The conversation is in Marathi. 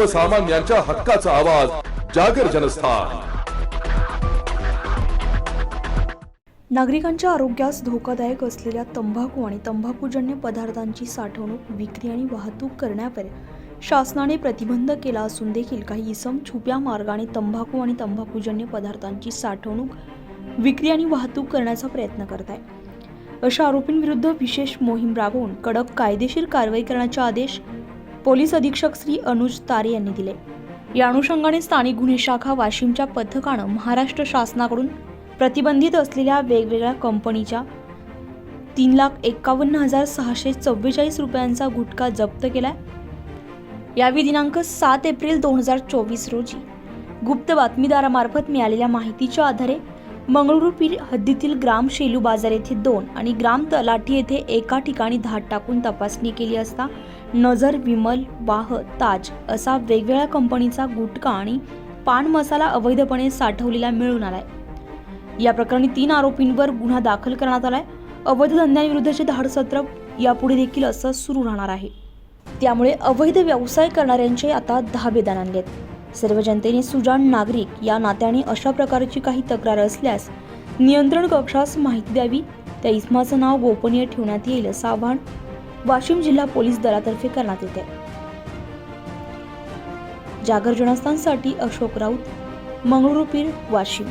सर्वसामान्यांच्या हक्काचा आवाज जागर जनस्थान. नागरिकांच्या आरोग्यास धोकादायक असलेल्या तंबाखू आणि तंबाखूजन्य पदार्थांची साठवणूक विक्री आणि वाहतूक करण्यावर शासनाने प्रतिबंध केला असून देखील काही इसम छुप्या मार्गाने तंबाखू आणि तंबाखूजन्य पदार्थांची साठवणूक विक्री आणि वाहतूक करण्याचा प्रयत्न करत आहे अशा आरोपींविरुद्ध विशेष मोहीम राबवून कडक कायदेशीर कारवाई करण्याचे आदेश पोलीस अधीक्षक श्री अनुज तारे यांनी दिले. या अनुषंगाने स्थानिक गुन्हे शाखा वाशिमच्या पथकानं महाराष्ट्र शासनाकडून प्रतिबंधित असलेल्या वेगवेगळ्या कंपनीच्या तीन लाख एक्कावन्न हजार सहाशे चव्वेचाळीस रुपयांचा गुटखा जप्त केलाय. यावेळी दिनांक सात एप्रिल दोन हजार चोवीस रोजी गुप्त बातमीदारामार्फत मिळालेल्या माहितीच्या आधारे मंगळुरू पीर हद्दीतील ग्राम शेलू बाजार येथे दोन आणि ग्राम तलाठी येथे एका ठिकाणी धाड टाकून तपासणी केली असता नजर विमल वाह ताज असा वेगवेगळ्या कंपनीचा गुटखा आणि पान मसाला अवैधपणे साठवलेला मिळून आलाय. या प्रकरणी तीन आरोपींवर गुन्हा दाखल करण्यात आलाय. अवैध धंद्यांविरुद्धचे धाडसत्र यापुढे देखील असं सुरू राहणार आहे. त्यामुळे अवैध व्यवसाय करणाऱ्यांचे आता धाबेदान आणलेत. सर्व जनतेने सुजाण नागरिक या नात्याने अशा प्रकारची काही तक्रार असल्यास नियंत्रण कक्षास माहिती द्यावी. त्या इस्माचं नाव गोपनीय ठेवण्यात येईल असं आवाहन वाशिम जिल्हा पोलीस दलातर्फे करण्यात येते. जागर जनस्थानसाठी अशोक राऊत मंगळुरूपीर वाशिम.